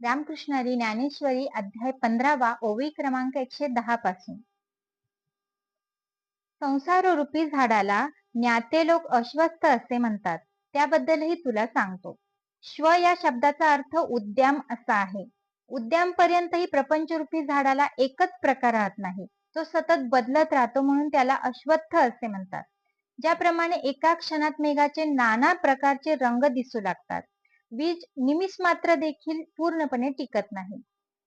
रामकृष्णारी ज्ञानेश्वरी अध्याय पंधरावा ओवी क्रमांक एकशे दहा पासून. संसार रूपी झाडाला ज्ञाते लोक अश्वस्थ असे म्हणतात त्याबद्दलही तुला सांगतो. श्व या शब्दाचा अर्थ उद्याम असा आहे. उद्याम पर्यंतही प्रपंचरूपी झाडाला एकच प्रकार राहत नाही. तो सतत बदलत राहतो म्हणून त्याला अश्वत्थ असे म्हणतात. ज्याप्रमाणे एका क्षणात मेघाचे नाना प्रकारचे रंग दिसू लागतात. वीज निमिष मात्र देखील पूर्णपणे टिकत नाही.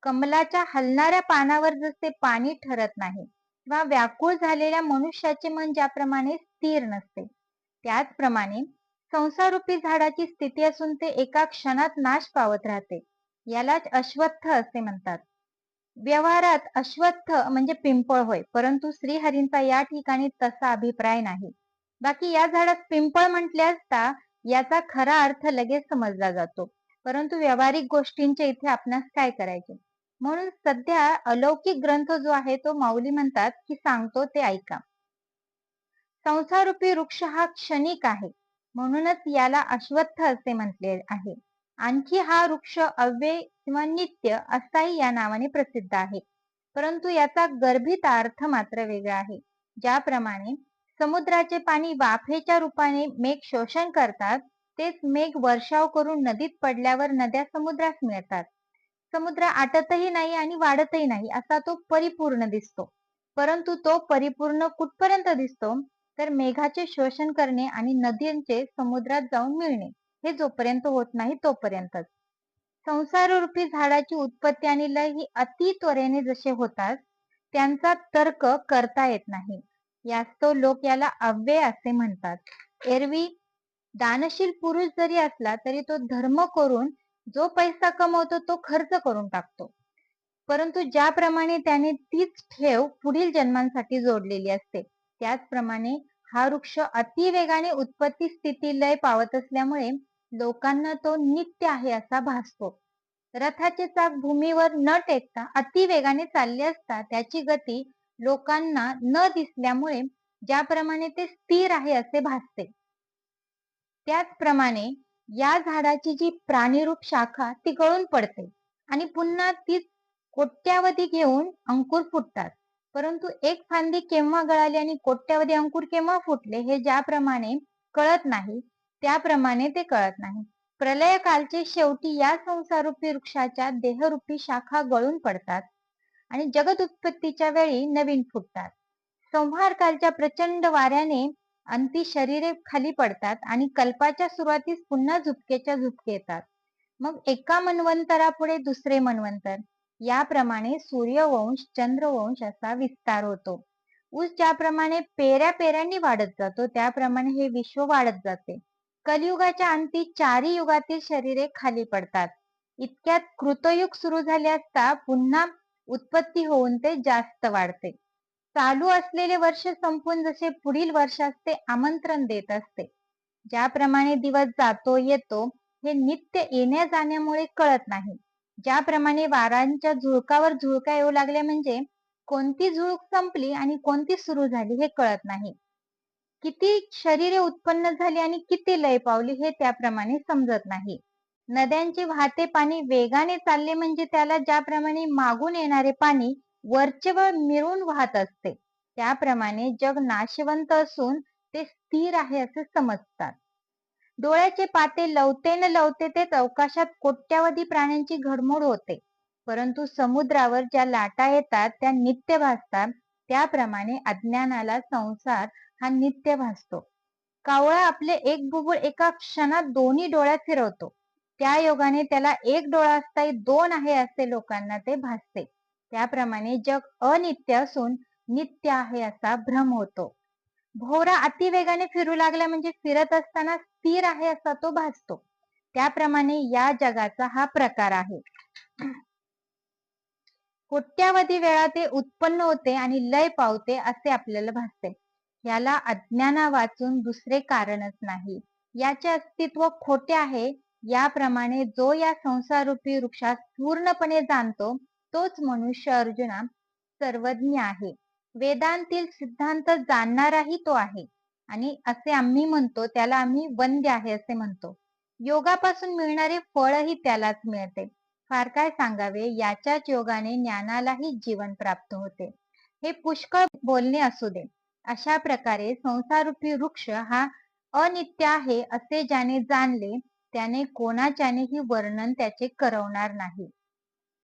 कमलाच्या हलणाऱ्या पानावर जसे पाणी ठरत नाही किंवा व्याकुळ झालेल्या मनुष्याचे मन ज्याप्रमाणे स्थिर नसते त्याचप्रमाणे संसारूपी झाडाची स्थिती असून ते एका क्षणात नाश पावत राहते. यालाच अश्वत्थ असे म्हणतात. व्यवहारात अश्वत्थ म्हणजे पिंपळ होय परंतु श्रीहरींचा या ठिकाणी तसा अभिप्राय नाही. बाकी या झाडात पिंपळ म्हटले असता याचा खरा अर्थ लगेच समजला जातो. परंतु व्यावहारिक गोष्टींचे इथे आपणास काय करायचे? म्हणून सध्या अलौकिक ग्रंथ जो आहे तो माऊली म्हणतात की सांगतो ते ऐका. संसारूपी वृक्ष हा क्षणिक आहे. म्हणूनच याला अश्वत्थ असे म्हटले आहे. आणखी हा वृक्ष अव्यय किंवा नित्य असाही या नावाने प्रसिद्ध आहे. परंतु याचा गर्भित अर्थ मात्र वेगळा आहे. ज्याप्रमाणे समुद्राचे पाणी वाफेच्या रूपाने मेघ शोषण करतात तेच मेघ वर्षाव करून नदीत पडल्यावर नद्या समुद्रास मिळतात. समुद्र आटतही नाही आणि वाढतही नाही असा तो परिपूर्ण दिसतो. परंतु तो परिपूर्ण कुठपर्यंत दिसतो? तर मेघाचे शोषण करणे आणि नदींचे समुद्रात जाऊन मिळणे हे जोपर्यंत होत नाही तोपर्यंतच. संसाररूपी झाडाची उत्पत्ती आणि लय ही अति त्वरेने जसे होतात त्यांचा तर्क करता येत नाही. यास्तव लोक याला अव्यय असे म्हणतात. एरवी दानशील पुरुष जरी असला तरी तो धर्म करून जो पैसा कमवतो तो खर्च करून टाकतो. परंतु ज्याप्रमाणे त्याने तीच ठेव पुढील जन्मांसाठी जोडलेली असते त्याचप्रमाणे हा वृक्ष अतिवेगाने उत्पत्ती स्थिती लय पावत असल्यामुळे लोकांना तो नित्य आहे असा भासतो. रथाचे चाक भूमीवर न टेकता अतिवेगाने चालले असता त्याची गती लोकांना न दिसल्यामुळे ज्याप्रमाणे ते स्थिर आहे असे भासते. त्याचप्रमाणे या झाडाची जी प्राणीरूप शाखा ती गळून पडते आणि पुन्हा तीच कोट्यावधी घेऊन अंकुर फुटतात. परंतु एक फांदी केव्हा गळाली आणि कोट्यावधी अंकुर केव्हा फुटले हे ज्याप्रमाणे कळत नाही त्याप्रमाणे ते कळत नाही. प्रलय कालचे शेवटी या संसारूपी वृक्षाच्या देहरूपी शाखा गळून पडतात. आणि जगद उत्पत्तीच्या वेळी नवीन फुटतात. संहार कालच्या प्रचंड वाऱ्याने अंती शरीरे खाली पडतात आणि कल्पाच्या सुरुवातीस पुन्हा झुपकेच्या झुपके येतात. मग एका मन्वंतरापुढे दुसरे मन्वंतर. याप्रमाणे सूर्यवंश चंद्रवंश असा विस्तार होतो. ऊस ज्याप्रमाणे पेऱ्या पेऱ्यांनी वाढत जातो त्याप्रमाणे हे विश्व वाढत जाते. कलियुगाच्या अंती चारी युगातील शरीरे खाली पडतात. इतक्यात कृतयुग सुरू झाले असता पुन्हा उत्पत्ती होऊन ते जास्त वाढते. चालू असलेले वर्ष संपून जसे पुढील वर्षास ते आमंत्रण देत असते. ज्याप्रमाणे दिवस जातो येतो हे नित्य येण्या जाण्यामुळे कळत नाही. ज्याप्रमाणे वारांच्या झुळकावर झुळका येऊ लागल्या म्हणजे कोणती झुळूक संपली आणि कोणती सुरू झाली हे कळत नाही. किती शरीरे उत्पन्न झाली आणि किती लय पावली हे त्याप्रमाणे समजत नाही. नद्यांचे वाहते पाणी वेगाने चालले म्हणजे त्याला ज्याप्रमाणे मागून येणारे पाणी वरचेवर मिळून वाहत असते त्याप्रमाणे जग नाशवंत असून ते स्थिर आहे असे समजतात. डोळ्याचे पाते लवते न लवते ते अवकाशात कोट्यावधी प्राण्यांची घडमोड होते. परंतु समुद्रावर ज्या लाटा येतात त्या नित्य भासतात त्याप्रमाणे अज्ञानाला संसार हा नित्य भासतो. कावळा आपले एक बुबुळ एका क्षणात दोन्ही डोळ्यात फिरवतो. त्या योगाने त्याला एक डोळा असताही दोन आहे असे लोकांना ते भासते. त्याप्रमाणे जग अनित्य असून नित्य आहे असा भ्रम होतो. भोवरा अतिवेगाने फिरू लागला म्हणजे फिरत असताना स्थिर आहे असा तो भासतो. त्याप्रमाणे या जगाचा हा प्रकार आहे. कोट्यावधी वेळा ते उत्पन्न होते आणि लय पावते असे आपल्याला भासते. याला अज्ञाना वाचून दुसरे कारणच नाही. याचे अस्तित्व खोटे आहे याप्रमाणे जो या संसारूपी वृक्षास पूर्णपणे जाणतो तोच मनुष्य अर्जुना सर्वज्ञ आहे. वेदांतील सिद्धांत जाणणाराही तो आहे. आणि असे आम्ही म्हणतो त्याला आम्ही वंद्य आहे असे म्हणतो. योगापासून मिळणारे फळही त्यालाच मिळते. फार काय सांगावे याच्याच योगाने ज्ञानालाही जीवन प्राप्त होते. हे पुष्कळ बोलणे असू दे. अशा प्रकारे संसारूपी वृक्ष हा अनित्य आहे असे ज्याने जाणले त्याने कोणाच्यानेही वर्णन त्याचे करवणार नाही.